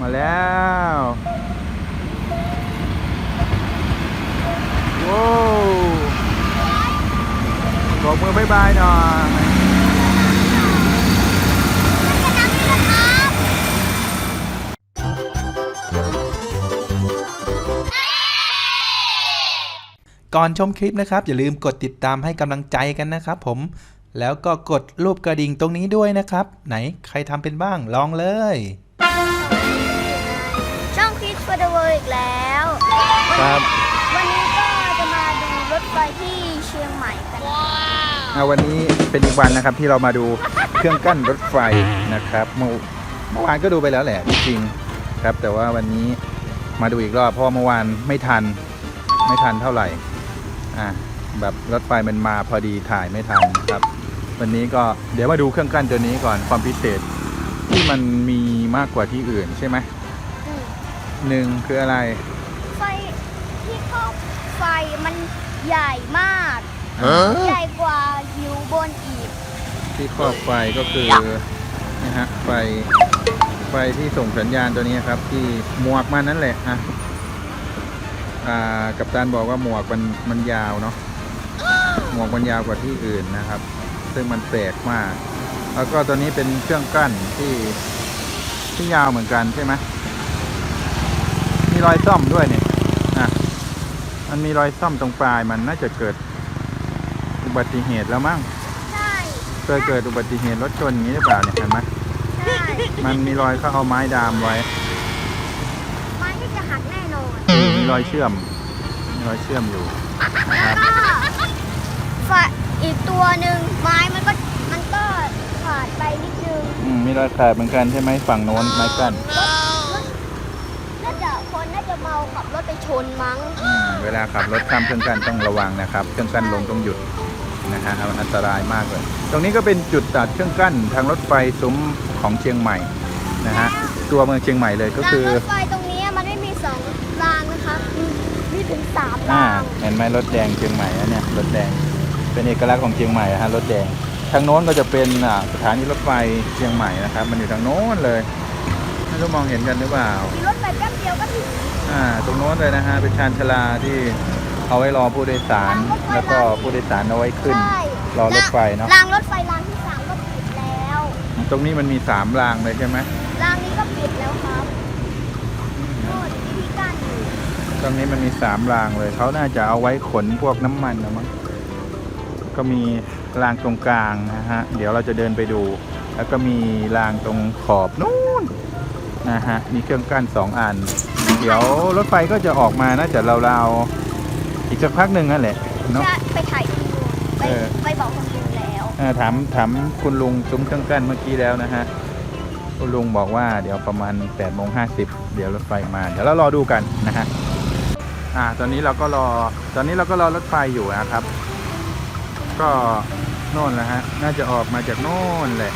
มาแล้วโว้วบอกมือบายบายหน่อยก่อนชมคลิปนะครับ อย่าลืมกดติดตามให้กำลังใจกันนะครับผมแล้วก็กดรูปกระดิ่งตรงนี้ด้วยนะครับ ไหนใครทำเป็นบ้างลองเลย ช่องคิด for the world อีกแล้ว ครับ วันนี้ก็จะมาดูรถไฟที่เชียงใหม่กันอ่าวันนี้เป็นอีกวันนะครับที่เรามาดูเครื่องกั้นรถไฟนะครับเมื่อเมื่อวานก็ดูไปแล้วแหละจริงๆครับ แต่ว่าวันนี้มาดูอีกรอบเพราะว่าเมื่อวานไม่ทันไม่ทันเท่าไหร่อ่าแบบรถไฟมันมาพอดีถ่ายไม่ทันครับ วันนี้ก็เดี๋ยวมาดูเครื่องกั้นตัวนี้ก่อนความพิเศษที่มันมีมากกว่าที่อื่นใช่ไหมอืม หนึ่งคืออะไร ไฟที่ครอบไฟมันใหญ่มาก ใหญ่กว่าอยู่บนอีก ที่ครอบไฟก็คือนะฮะไฟไฟที่ส่งสัญญาณตัวนี้ครับ ที่หมวกมันนั่นแหละอะอ่ากัปตันบอกว่าหมวกมันมันยาวเนาะหมวกมันยาวกว่าที่อื่นนะครับ ซึ่งมันแปลกมาก แล้วก็ตัวนี้เป็นเครื่องกั้นที่ที่ยาวเหมือนกันใช่ไหมมี รอยซ่อมด้วยเนี่ยอะมันมีรอยซ่อมตรงปลายมันน่าจะเกิดอุบัติเหตุแล้วมั้งใช่เคยเกิดอุบัติเหตุรถชนอย่างนี้หรือเปล่าเนี่ยเห็นไหมใช่มันมีรอยเขาเอาไม้ดามไว้มันที่จะหักแน่นอนมีรอยเชื่อมมีรอยเชื่อมอยู่นะครับก็ไฟอีกตัวหนึ่งไม้มันก็มันก็ขาดไปนิดนึงอืมมีรอยขาดเหมือนกันใช่ไหมฝั่งโน้นไม้กั้นน่าจะคนน่าจะ เมาขับรถไปชนมั้งอืมเวลาขับรถข้ามเครื่องกั้นต้องระวังนะครับ เครื่องกั้นลงต้องหยุดนะฮะมันอันตรายมากเลย ตรงนี้ก็เป็นจุดตัดเครื่องกั้นทางรถไฟซุ้มของเชียงใหม่นะฮะ ตัวเมืองเชียงใหม่เลยก็รางคือรถไฟตรงนี้มันไม่มีสองรางนะคะมีมีถึงสามอ่ารางเห็นไหมรถแดงเชียงใหม่นะเนี่ยรถแดง เป็นเอกลักษณ์ของเชียงใหม่นะฮะรถแดง ทางโน้นก็จะเป็นอ่าสถานีรถไฟเชียงใหม่นะครับ มันอยู่ทางโน้นเลยไม่รู้มองเห็นกันหรือเปล่า มีรถไฟแป๊บเดียวก็ถึง อ่าตรงโน้นเลยนะฮะเป็นชานชาลาที่เอาไว้รอผู้โดยสาร แล้วก็ผู้โดยสารเอาไว้ขึ้น ใช่รอรถไฟเนาะรางรถไฟรางที่สามก็ปิดแล้วตรงนี้มันมีสามรางเลยใช่ไหมรางนี้ก็ปิดแล้วครับโน่นที่พี่กั้นอยู่ตรงนี้มันมีสามรางเลยเขาน่าจะเอาไว้ขนพวกน้ำมันนะมั้งก็มีรางตรงกลางนะฮะเดี๋ยวเราจะเดินไปดู แล้วก็มีรางตรงขอบนู้นนะฮะมีเครื่องกั้นสองอัน เดี๋ยวรถไฟก็จะออกมาน่าจะราวๆอีกสักพักหนึ่งนั่นแหละเนาะจะไปถ่ายคุณลุงไปเออ ไปบอกคุณลุงแล้วเอ่อถามถามคุณลุงซุ้มเครื่องกั้นเมื่อกี้แล้วนะฮะ คุณลุงบอกว่าเดี๋ยวประมาณ8ปดโมงห้เดี๋ยวรถไฟมา เดี๋ยวเรารอดูกันนะฮะ อ่า ตอนนี้เราก็รอ ตอนนี้เราก็รอรถไฟอยู่นะครับ ก็โน่นนะฮะ น่าจะออกมาจากโน่นแหละ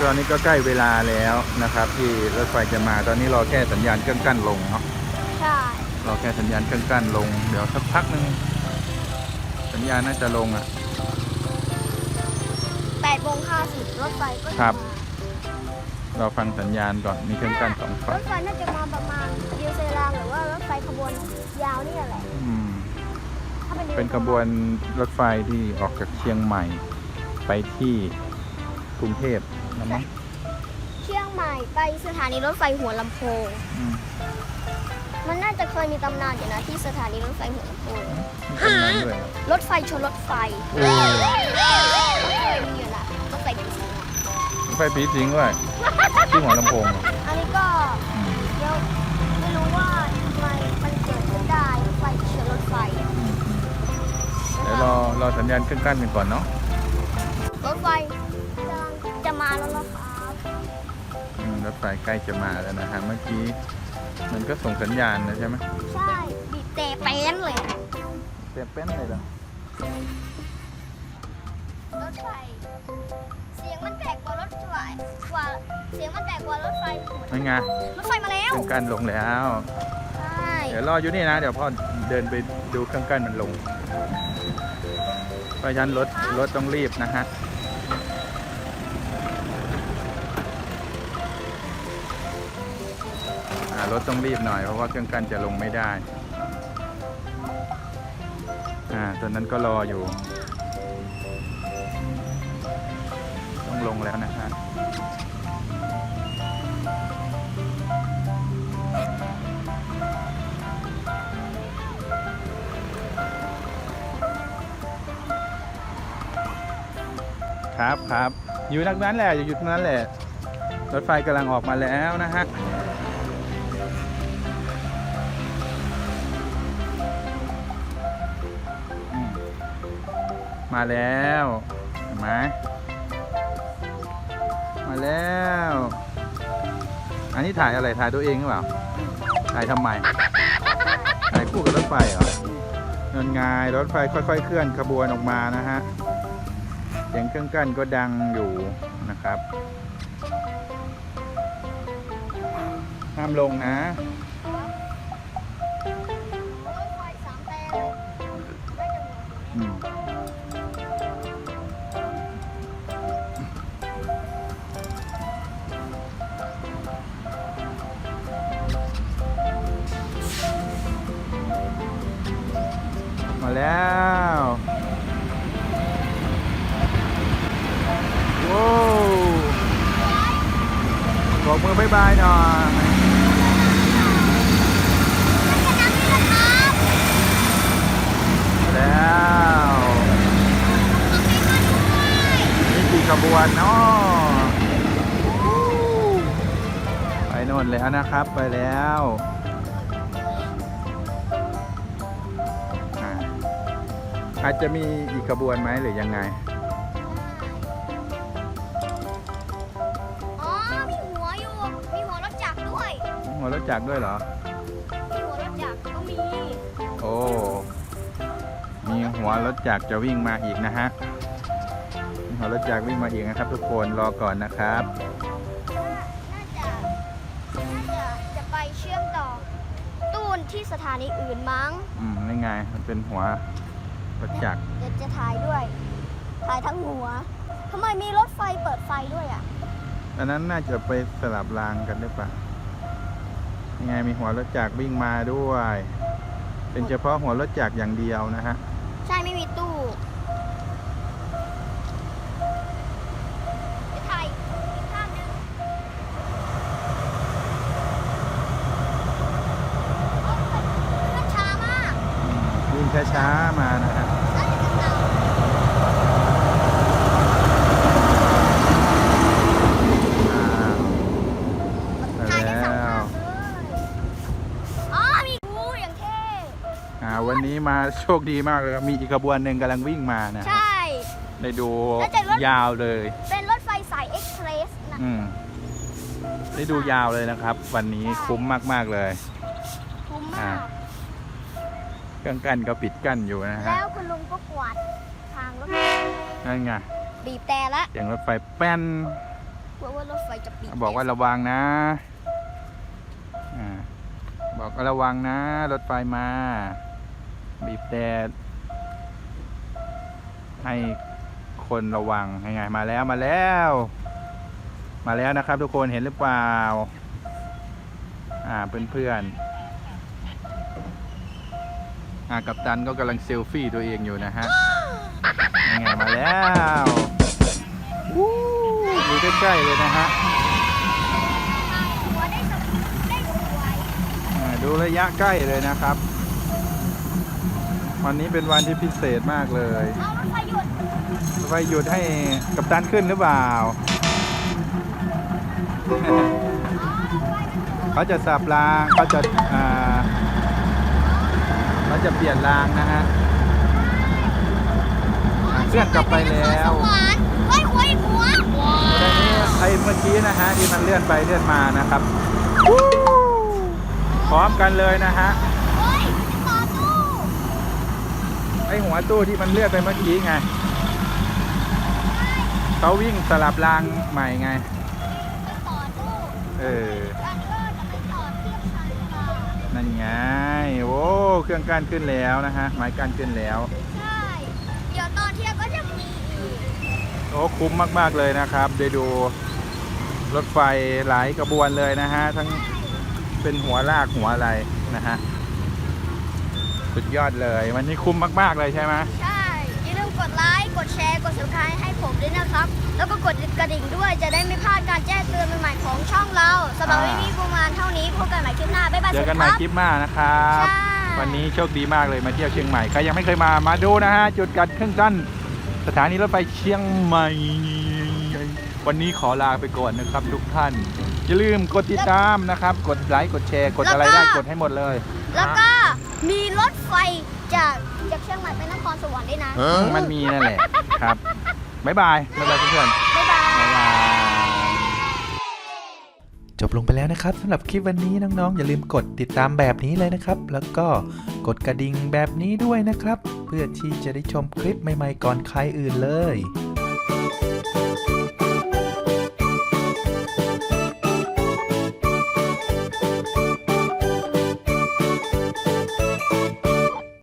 ตอนนี้ก็ใกล้เวลาแล้วนะครับ ที่รถไฟจะมาตอนนี้รอแค่สัญญาณเครื่องกั้นลงเนาะใช่รอแค่สัญญาณเครื่องกั้นลง เดี๋ยวสักพักหนึ่งสัญญาณน่าจะลงอะแปดโมงห้าสิบรถไฟก็จะครับมาเราฟังสัญญาณก่อนมีเครื่องกั้นสองรฝั่งถไฟน่าจะมาประมาณดิวเซรางหรือว่ารถไฟขบวนยาวนี่แหละอืมถ้าเป็นดิวเป็นขบวนรถไฟที่ออกจากเชียงใหม่ ไปที่ กรุงเทพนะมั้งเชียงใหม่ไปสถานีรถไฟหัวลำโพง อืมมันน่าจะเคยมีตำนานอยู่นะที่สถานีรถไฟหัวลำโพง มีตรงนั้นด้วยรถไฟชนรถไฟโอ้เคยมีอยู่นะรถไฟผีสิงอะรถไฟผีสิงด้วยที่หัวลำโพงอันนี้ก็อืมเดี๋ยวไม่รู้ว่าทำไมมันเกิดขึ้นได้รถไฟเฉียวรถไฟอืมอืมเดี๋ยวรอรอสัญญาณเครื่องกั้นกันก่อนเนาะรถไฟกำลังจะมา แล้วนะครับอืมรถไฟใกล้จะมาแล้วนะฮะเมื่อกี้ มันก็ส่งสัญญาณนะใช่ไหมใช่บีบแต่แป้นเลยเต็มเป็นเลยเหรอรถไฟเสียงมันแปลกกว่ารถไฟกว่าเสียงมันแปลกกว่ารถไฟนั่นไงรถไฟมาแล้วเครื่องกั้นลงแล้ว ใช่เดี๋ยวรออยู่นี่นะ เดี๋ยวพ่อเดินไปดูเครื่องกั้นมันลงเพราะฉะนั้นรถรถต้องรีบนะฮะ อ่รถต้องรีบหน่อยเพราะว่าเครื่องกั้นจะลงไม่ได้ อ่าตัวนั้นก็รออยู่ ต้องลงแล้วนะฮะครับครับอยู่ตรงนั้นแหละอยู่ตรงนั้นแหละรถไฟกำลังออกมาแล้วนะฮะ มาแล้วเห็นไหมมาแล้ว อันนี้ถ่ายอะไรถ่ายตัวเองหรือเปล่าถ่ายทำไมถ่ายคู่กับรถไฟเหรอเงินไงรถไฟค่อย ๆ เคลื่อนขบวนออกมานะฮะเสียงเครื่องกั้นก็ดังอยู่นะครับห้ามลงนะรถ แต่เลยไม่จะหมดอืมมาแล้ว โว้บอกมือบายบายหน่อยแล้วนี่กี่ขบวนเนาะไปโน่นแล้วนะครับ ไปแล้ว อาจจะมีอีกขบวนไหมหรือยังไง อ๋อ มีหัวอยู่ มีหัวรถจักรด้วย หัวรถจักรด้วยเหรอ มีหัวรถจักรก็มี โอ้ มีหัวรถจักรจะวิ่งมาอีกนะฮะมีหัวรถจักรวิ่งมาอีกนะครับ ทุกคน รอก่อนนะครับ น่าจะน่าจะจะไปเชื่อมต่อตูนที่สถานีอื่นมั้ง อืมนี่ไงมันเป็นหัว รถจักรเดี๋ยวจะถ่ายด้วยถ่ายทั้งหัวทำไมมีรถไฟเปิดไฟด้วยอะ อันนั้นน่าจะไปสลับรางกันหรือเปล่านี่ไงมีหัวรถจักรวิ่งมาด้วย เป็นเฉพาะหัวรถจักรอย่างเดียวนะฮะ ใช่ไม่มีตู้จะถ่ายอีกภาพหนึ่งโอ้ยเครื่องช้ามาก วิ่งช้าๆมานะฮะน่าจะ มาโชคดีมากเลยครับมีอีกขบวนหนึ่งกำลังวิ่งมานะฮะใช่ ได้ดูแล้วแต่รถ ยาวเลย เป็นรถไฟสายเอ็กซ์เพรสนะ อืมได้ดูยาวเลยนะครับ วันนี้คุ้มมากๆเลย คุ้มอ่ามาก เครื่องกั้นก็ปิดกั้นอยู่นะฮะแล้วคุณลุงก็กวาดทางรถไฟนั่นไงบีบแต่ละเสียงรถไฟแป้น กลัวว่ารถไฟจะปิดบอกว่าระวังนะอ่าบอกว่าระวังนะ รถไฟมา บีบแต่ให้คนระวังยังไงมาแล้วมาแล้ว มาแล้วนะครับ ทุกคนเห็นหรือเปล่า อ่าเพื่อนๆอ่ากัปตันก็กำลังเซลฟี่ตัวเองอยู่นะฮะยังไงมาแล้ววู้อยู่ใกล้ๆเลยนะฮะหัวได้สมได้สวยอ่าดูระยะใกล้เลยนะครับ วันนี้เป็นวันที่พิเศษมากเลยเอารถไฟหยุดไฟหยุดให้กัปตันขึ้นหรือเปล่า อ๋อรถไฟมันหยุดเขาจะสับรางเขาจะอ่าเขาจะเปลี่ยนรางนะฮะอ่าเคลื่อนกลับไปแล้ว สวรรค์เฮ้ยหัวอีกหัวว้าแต่นี้ไอ้เมื่อกี้นะฮะที่มันเลื่อนไปเลื่อนมานะครับวู้พร้อมกันเลยนะฮะ เฮ้ยมันจะต่อตู้ ไอ้หัวตู้ที่มันเลื่อนไปเมื่อกี้ไงเขาวิ่งสลับรางใหม่ไงมันต่อตู้เออ อันเออจะไปต่อเทียบคันค่ะนั่นไง โอ้เครื่องกั้นขึ้นแล้วนะฮะ ไม้กั้นขึ้นแล้ว ใช่ เดี๋ยวตอนเที่ยงก็จะมีอีกโอ้คุ้มมากๆเลยนะครับ ได้ดูรถไฟหลายกระบวนเลยนะฮะ ทั้งใช่เป็นหัวลากหัวอะไรนะฮะ สุดยอดเลย วันนี้คุ้มมากๆเลยใช่ไหมใช่ อย่าลืมกดไลค์ กดแชร์ กด subscribe ให้ผมด้วยนะครับ แล้วก็กดกระดิ่งด้วย จะได้ไม่พลาดการแจ้งเตือนใหม่ๆของช่องเราสำหรับวันนี้ประมาณเท่านี้พบกันใหม่คลิปหน้า บ๊ายบายเจอกันใหม่สวัสคดีลิปหน้านะครับใช่วันนี้โชคดีมากเลยมาเที่ยวเชียงใหม่ ใครยังไม่เคยมา มาดูนะฮะ จุดกัดเครื่องสั้นสถานีรถไฟเชียงใหม่ วันนี้ขอลาไปก่อนนะครับทุกท่าน อย่าลืมกดติดตามนะครับ กดไลค์ กดแชร์ กดอะไรได้ กดให้หมดเลย แล้วก็ มีรถไฟจากจากเชียงใหม่ไปนครสวรรค์ด้วยนะมันมีนั่นแหละครับบ๊ายบายบ๊ายบายเพื่อนๆบ๊ายบายบ๊ายบาย จบลงไปแล้วนะครับสำหรับคลิปวันนี้น้องๆ อย่าลืมกดติดตามแบบนี้เลยนะครับ แล้วก็กดกระดิ่งแบบนี้ด้วยนะครับ เพื่อที่จะได้ชมคลิปใหม่ๆก่อนใครอื่นเลย